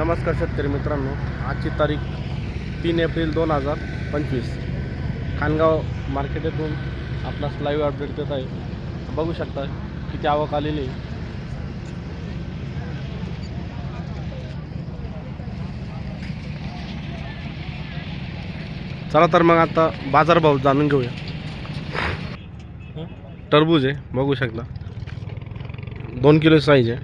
नमस्कार शेतकरी मित्रांनो. आजची तारीख तीन एप्रिल दोन हजार पंचवीस. खानगाव मार्केटेतून आपणास लाईव्ह अपडेट देत आहे. बघू शकता किती आवक आलेली आहे. चला तर मग आता बाजारभाव जाणून घेऊया. टरबूज आहे बघू शकता. दोन किलो साईज आहे.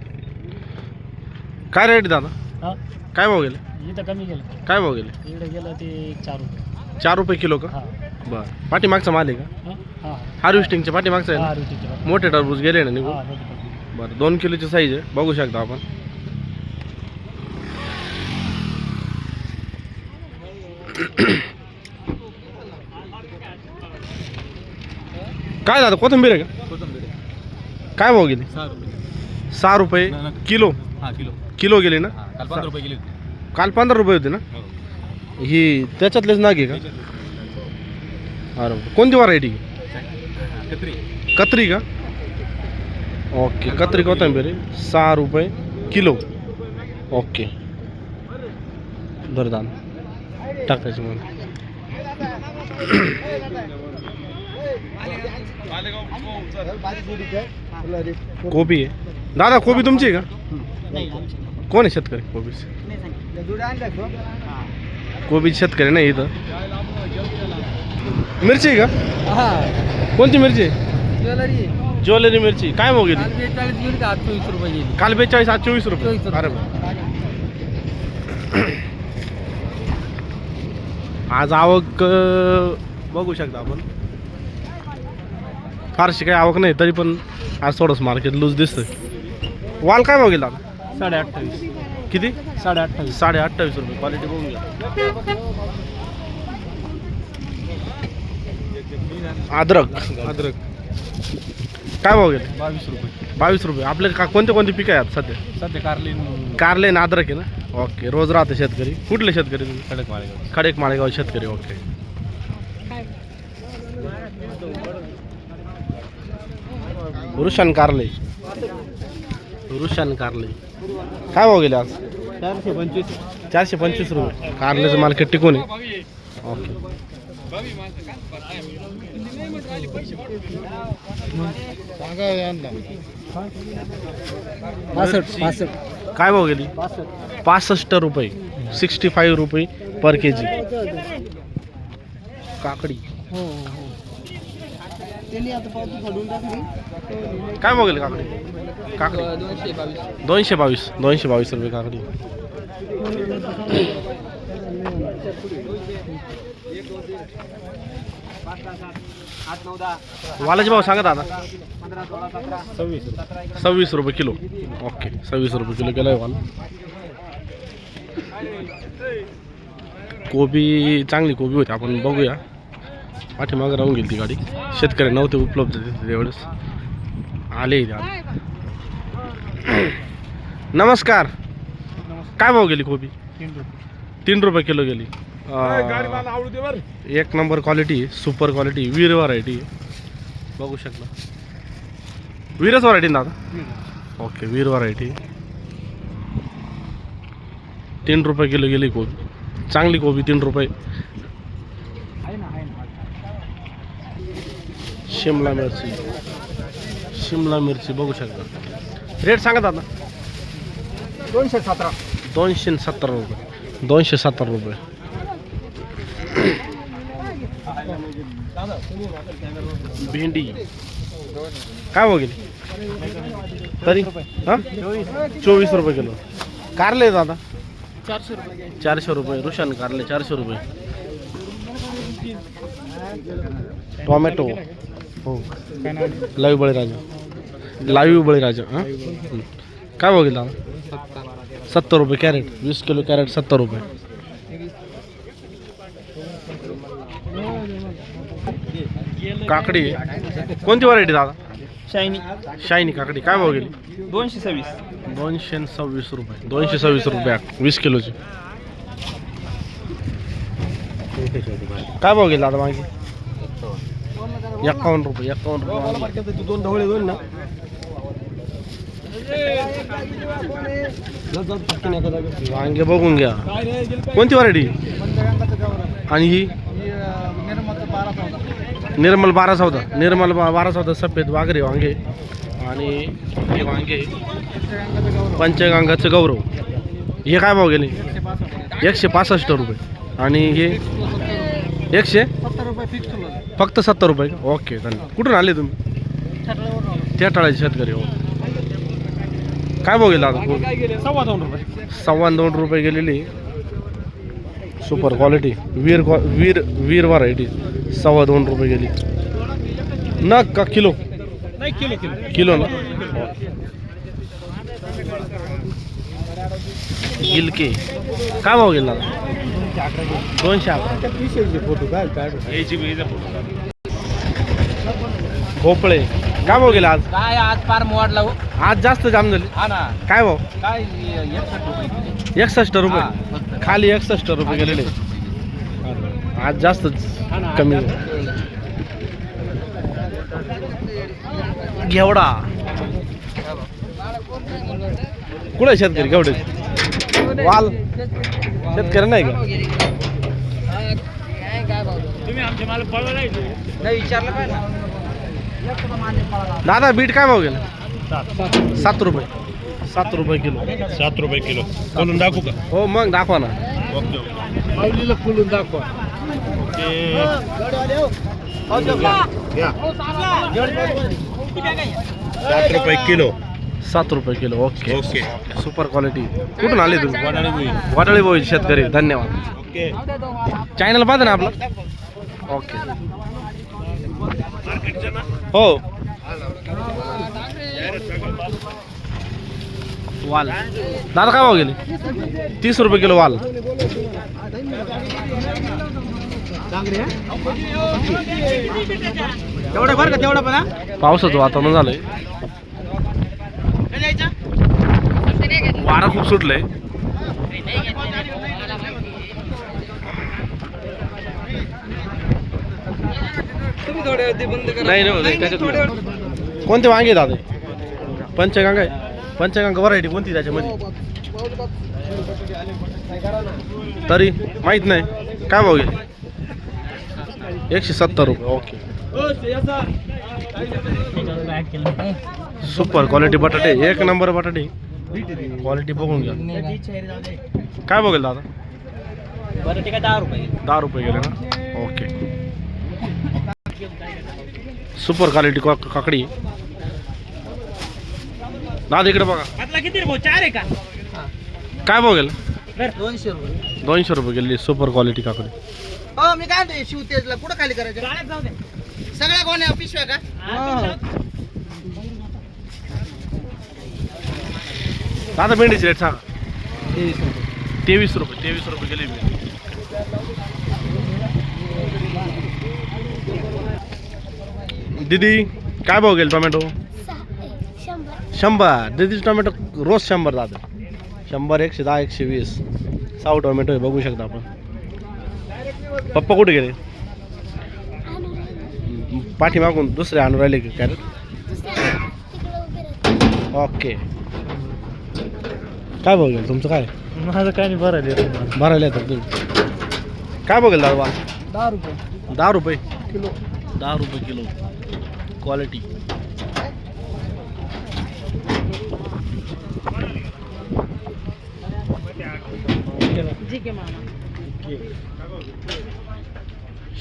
काय रेट दादा? हा? काय भाव गेले? इथं कमी गेलं. काय भाव गेले? इकडे गेलं ते चार रुपये. चार रुपये किलो का? हा. बरं. पाठीमागचा माल आहे का? हा? हा. हार्वेस्टिंगच्या पाठीमागचा आहे हा ना रुटीचे बघ. मोठे टरबूज गेले ना निघून? हा मोठी. बरं दोन किलोची साईज आहे. बघू शकता आपण. काय दादा कोथिंबीर आहे का? काय भाव गेली? सहा रुपये. सहा रुपये. किलो? हा किलो. किलो गेली ना? हा काल पंधरा रुपये गेले काल पंधरा रुपये होते ना? ही. त्याच्यातलेच नाग आहे का? अरे कोणती व्हरायटी कत्री. कत्री का? ओके कत्री कोथिंबीर आहे. सहा रुपये किलो. ओके. दरदान टाकायची मग कोबी आहे. दादा कोबी तुमची आहे का? कोण आहे शेतकरी कोबीचे? कोबी शेतकरी नाही इथं. मिरची आहे का? कोणती मिरची आहे? ज्वेलरी. मिरची. काय भाव गेली? काल बेचाळीस आज चोवीस रुपये. अरे. आज आवक बघू शकता आपण. फारशी काही आवक नाही तरी पण आज थोडंसं मार्केट लूज दिसतंय. वाल काय भाव गेला? साडे अठ्ठावीस किती? साडे अठ्ठावीस साडे अठ्ठावीस रुपये. क्वालिटी बघून घ्या. अद्रक. अद्रक. काय भाव गेले? बावीस रुपये. बावीस रुपये. आपले का कोणते कोणते पिकं आहेत सध्या? सध्या कारलीन. कारले ना अद्रक आहे ना? ओके रोज राहते शेतकरी. कुठले शेतकरी तुम्ही? खडक माळेगाव खडेक माळेगाव शेतकरी. ओके रुशन कारले. रुशन कारले. काय भाव गेले आज? चारशे पंचवीस चारशे पंचवीस रुपये. कारल्याचं मार्केट टिकून आहे? ओके. काय भाव गेली? पासष्ट पासष्ट रुपये. सिक्स्टी फाईव्ह रुपये पर के जी काकडी हो हो. त्यांनी आता पावती फाडून टाकली. काय भाव काकडी? काकडी. दोनशे बावीस. दोनशे बावीस दोनशे बावीस रुपये काकडी. वालाचे भाव सांगा दादा. सव्वीस सव्वीस रुपये किलो. ओके सव्वीस रुपये किलो केला आहे वाला. कोबी चांगली कोबी होती. आपण बघूया. पाठीमागं राहून गेली ती गाडी. शेतकरी नव्हते उपलब्ध तिथे एवढेच. आले. नमस्कार. काय भाव गेली कोबी? तीन रुपये. किलो गेली. एक number quality super quality Veer variety बघू शकता वीरच व्हरायटी ना दादा ओके वीर व्हरायटी तीन रुपये किलो गेली कोबी. चांगली कोबी तीन रुपये. शिमला मिरची। शिमला मिरची बघू शकता। रेट सांगा दादा। दोनशे सतरा। दोनशे सत्तर रुपये। दोनशे सत्तर रुपये। भेंडी। काय हो गेली तरी? हाँ? चोवीस रुपये किलो। कारले दादा? चारशे रुपये चारशे रुपये. रुशन कारले चारशे रुपये. टोमॅटो। हो काय नाव लाईव्ह बळीराजा. लाईव्ह बळीराजा हां. काय भाव गेला? सत्तर रुपये कॅरेट वीस किलो कॅरेट सत्तर रुपये. काकडी कोणती व्हरायटी दादा? शायनी. शायनी काकडी काय भाव गेली? दोनशे सव्वीस. दोनशे न सव्वीस रुपये दोनशे सव्वीस रुपये वीस किलोची. काय भाव गेला आता मागे? एकावन्न रुपये एकावन्न रुपये दोन ढवळे दोन ना वांगे बघून घ्या. कोणती व्हरायटी आणि ही? निर्मल बारा चौदा निर्मल बा बारा चौदा सफेद वागरे वांगे. आणि हे वांगे पंचगंगाचं गौरव. हे काय भाव गेले? एकशे पासष्ट रुपये. आणि हे? एकशे? सत्तर रुपये फिक्स फक्त सत्तर रुपये? का? ओके धन्यवाद. कुठून आले तुम्ही? त्या टाळाचे शेतकरी हो. काय भाव गेला आता सव्वा दोन रुपये. सव्वा दोन रुपये गेलेली. सुपर क्वालिटी वीर क्वा वीर वीर व्हरायटी सव्वा दोन रुपये गेली. ना का किलो? नाही किलो किलो. किलो ना? गिलके. काय भाव गेला? दोनशे अकरा. फोटो काय भोपळे. काय भाव गेला आज? काय आज फार मोडला हो. आज जास्त जाम झाले. हा ना. काय भाव? काय एकसष्ट रुपये एकसष्ट हा, रुपये फक्त. खाली एकसष्ट रुपये गेलेले. आज जास्त कमी घेवडा. कुठे शेतकरी? घेवडे वाल. शेतकरी नाही का? तुम्ही आमचे मला पळवा नाही विचारलं काय ना. दादा बीट काय भाव गेला? सात. रुपये. सात रुपये किलो. सात रुपये किलो. बोलून दाखवू का? हो मग दाखवा ना. ओके माऊलीला फुलून दाखवा. सात रुपये किलो. सात रुपये kilo okay okay super quality कुठून आले तुम्ही? वडाळी गुई वाटाळी बोई शेतकरी धन्यवाद. ओके चॅनल पाहता ना आपलं? ओके हो. वाल. दादा काय भाव गेले? तीस रुपये किलो वाल. तेवढं बरं का तेवढं पण हा? पावसाचं वातावरण झालंय. वारा खूप सुटलंय. तुम्ही थोडे ते बंद करा. नाही नाही, नाही त्याच्यात कोणते वांगे दादा? पंचगंगा आहे. पंचगंगा व्हरायटी कोणती त्याच्यामध्ये? तरी माहीत नाही. काय गेले? एकशे सत्तर रुपये ओके. सुपर क्वालिटी बटाटे एक नंबर बटाटे. क्वालिटी बघून घ्या. काय बघेल दादा? बरं ठीक आहे दहा रुपये दहा रुपये गेले ना? ओके. सुपर क्वालिटी काकडी. दादा इकडे बघा. किती रे भाऊ चार आहे का? काय गेलं दोनशे रुपये. दोनशे रुपये गेली सुपर क्वालिटी काकडी. हो मी काय म्हणते शिवतेजला कुठं खाली करायचं? जाऊ दे. सगळ्या कोण्या पिशव्या का? दादा भेंडीची रेट सांगा. तेवीस रुपये. तेवीस रुपये तेवीस रुपये गेली भेंडी. दीदी काय भाव गेले टोमॅटो? शंभर. दीदीचे टोमॅटो रोज शंभर दादा. शंभर एकशे दहा एकशे वीस. साऊ टोमॅटो आहे बघू शकता आपण. पप्पा कुठे गेले? पाठीमागून दुसरे आणून राहिले की कॅरेट ओके काय बघेल तुमचं काय? माझं काय नाही बरं भरायला येतात तुम्ही. काय बघेल दादा दहा रुपये. दहा रुपये? किलो. दहा रुपये किलो. क्वालिटी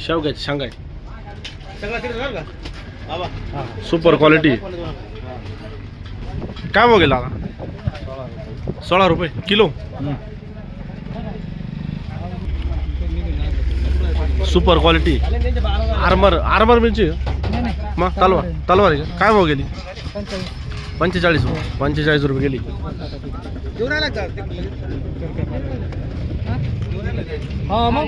शेवग्याची सांगाय सगळं तिकडे झालं का? बाबा सुपर क्वालिटी काय बघेल दादा? सोळा रुपये kilo. Super quality armour armour मिरची मग तलवार तलवार आहे का? काय भाव गेली? पंचेचाळीस रुपये पंचेचाळीस रुपये गेली. हा मग?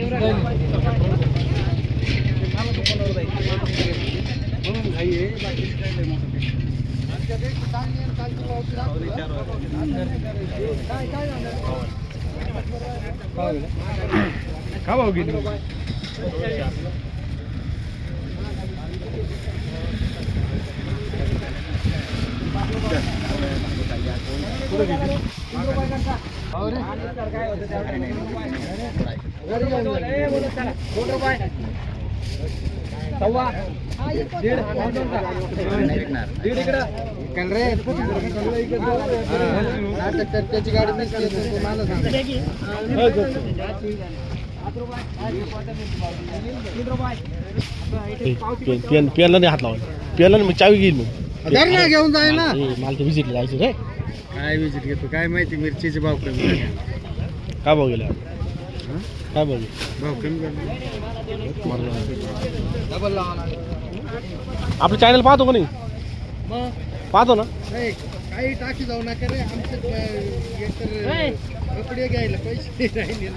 का दीड इकडं. भाव गेली त्याची गाडी तर मला सांग. नाही हात लावायला पेनला मग चावी घेईल मग. ना घेऊन जाय ना. मला ते व्हिजिटला जायचं रे. काय विजिट घेतो काय माहिती मिरचीचे भाव कमी. काय भाव गेला? काय भाव भाव कमी आपलं चॅनल पाहतो का नाही? पाहतो ना. नाही, काही टाकी जाऊ नका रे आमचं अं, एकतर कपडे घ्यायला पैसे राहिले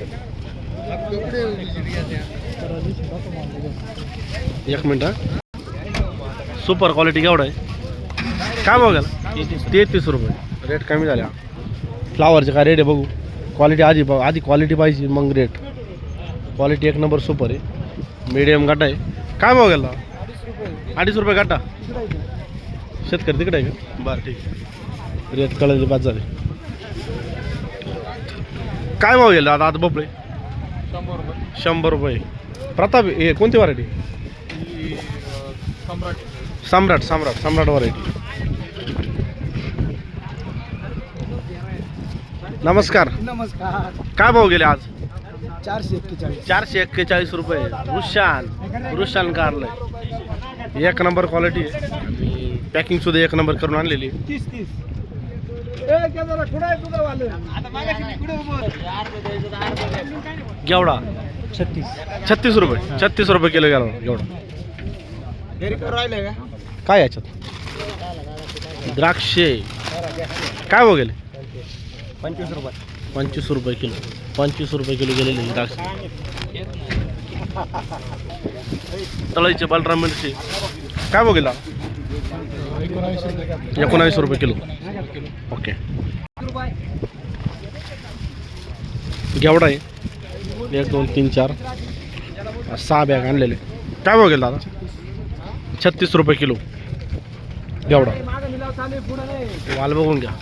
कपडे visit घ्यायचे. एक मिनिट हा. सुपर क्वालिटी केवढा आहे? काय गेला? तेहतीस रुपये. रेट कमी झाले फ्लावरचे काय रेट आहे बघू. क्वालिटी आधी बघ आधी क्वालिटी पाहिजे मग रेट क्वालिटी एक नंबर सुपर आहे. मीडियम गाठा आहे. काय गेला? अडीच रुपये. गाठा शेतकरी तिकडे आहे का? बरं ठीक आहे रेट कळले बाद झाले. काय भाव गेला आता? आता बपळे शंभर रुपये. प्रताप हे कोणती व्हरायटी सम्राट सम्राट सम्राट व्हरायटी नमस्कार. नमस्कार. काय भाव गेले आज? चारशे एक्केचाळीस. चारशे एक्केचाळीस रुपये. रुशान रुशान कारलं. एक नंबर क्वालिटी आणि पॅकिंग सुद्धा एक नंबर करून आणलेली आहे. तीस तीस. गेवडा. छत्तीस. छत्तीस रुपये. छत्तीस रुपये किलो गेला गेवडा. राहिले का? काय याच्यात? द्राक्षे. काय भाव गेले? पंचवीस रुपये. पंचवीस रुपये किलो. पंचवीस रुपये किलो गेलेले द्राक्ष. तळईचे बलराम मिरची. काय भाव गेला? एकोणावीस रुपये किलो. ओके. घेवडा आहे. एक दोन तीन चार. सहा बॅग आणलेले. काय भाव गेला दादा? छत्तीस रुपये किलो. घेवडा. वाल बघून घ्या.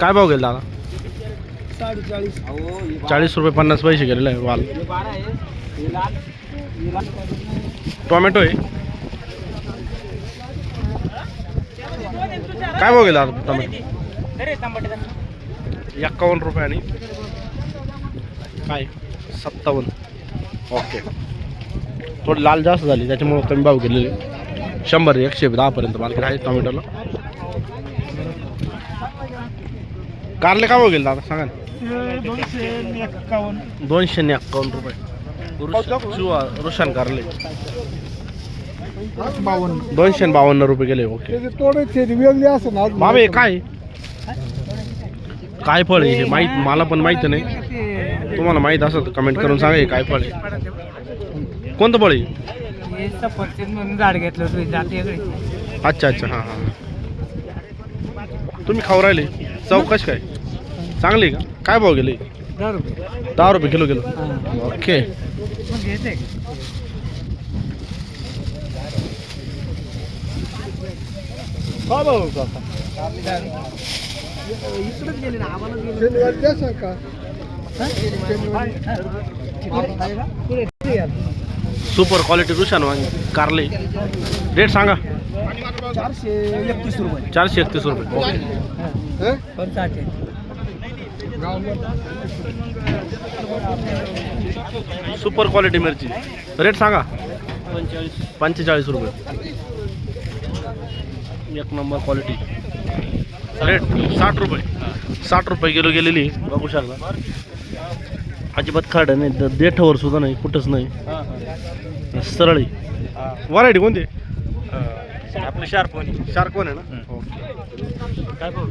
काय भाव गेला दादा? चाळीस रुपये पन्नास पैसे गेलेले आहे वाल. टोमॅटो आहे. काय भाव गेला आता टोमॅटो एक्कावन्न रुपये आणि काय? सत्तावन्न. ओके. थोडी लाल जास्त झाली त्याच्यामुळे कमी भाव गेलेले. शंभर एकशे दहापर्यंत मार्केट आहे टोमॅटोला. कारले काय भाव गेले दादा? सांगा ना. दोनशे एक्कावन्न रुपये. रुशान कारले. बावन्न दोनशे आणि बावन्न रुपये गेले ओके. तोडायचे वेगळी असं ना बाबे काय? काय फळ आहे हे? माहीत मला पण माहिती नाही. तुम्हाला माहीत असेल तर कमेंट करून सांगा हे काय फळ आहे. कोणतं फळ आहे? सफरचंद म्हणून झाड घेतलं होतं जाते वेगळी अच्छा अच्छा हां हां तुम्ही खाऊ राहिले? चौकश काय? चांगली का? काय भाव गेले? दहा रुपये. दहा रुपये किलो किलो ओके. मग इकडेच गेले ना आम्हाला सुपर क्वालिटी रुशान वांगी कारले. रेट सांगा. चारशे एकतीस रुपये. चारशे एकतीस रुपये ओके. सुपर क्वालिटी मिरची. रेट सांगा. पंचेचाळीस रुपये. एक नंबर क्वालिटी रेट साठ रुपये. साठ रुपये किलो गेलेली बघू शकता. अजिबात खाड नाही देठावर सुद्धा नाही कुठंच नाही. सरळी व्हरायटी कोणती? आपलं शार्प शार्कवन आहे ना? ओके काय भाऊ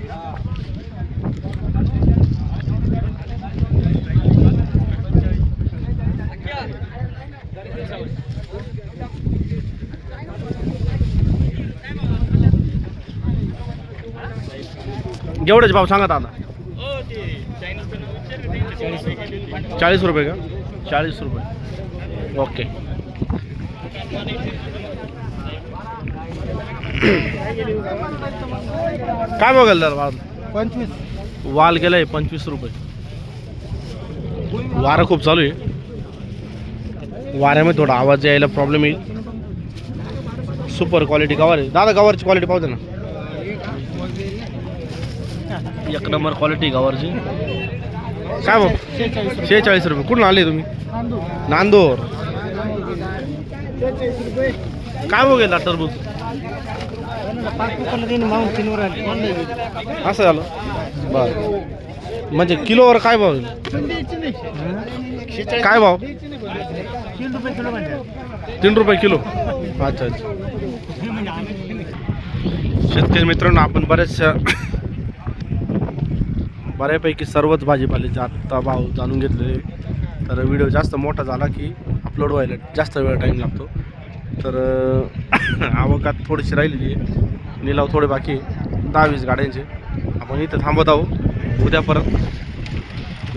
जेवढेच भाव सांगा आता चाळीस रुपये का? चाळीस रुपये. ओके. काय बघाल दादा वाल? पंचवीस. वाल गेलाय पंचवीस रुपये. वारं खूप चालू आहे. वाऱ्यामध्ये थोडा आवाज यायला प्रॉब्लेम येईल. सुपर क्वालिटी गवार आहे. दादा गवारची क्वालिटी पाहते ना. एक नंबर क्वालिटी गावरची. काय भाऊ? शेहेचाळीस रुपये. कुठून आले तुम्ही? नांदूर. काय बघेल टरबूज? असं झालं? बरं. म्हणजे किलोवर काय भाव काय भाव? तीन रुपये किलो. अच्छा अच्छा. शेतकरी मित्रांनो आपण बऱ्याचशा बऱ्यापैकी सर्वच भाजीपाल्याचे आत्ता भाव जाणून घेतलेले. तर व्हिडिओ जास्त मोठा झाला की अपलोड व्हायला जास्त वेळ टाईम लागतो. तर आवकात थोडीशी राहिलेली आहे. निलाव थोडे बाकी आहे. दहा वीस गाड्यांचे. आपण इथं थांबत आहोत. उद्या परत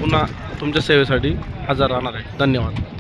पुन्हा तुमच्या सेवेसाठी हजर राहणार आहे. धन्यवाद.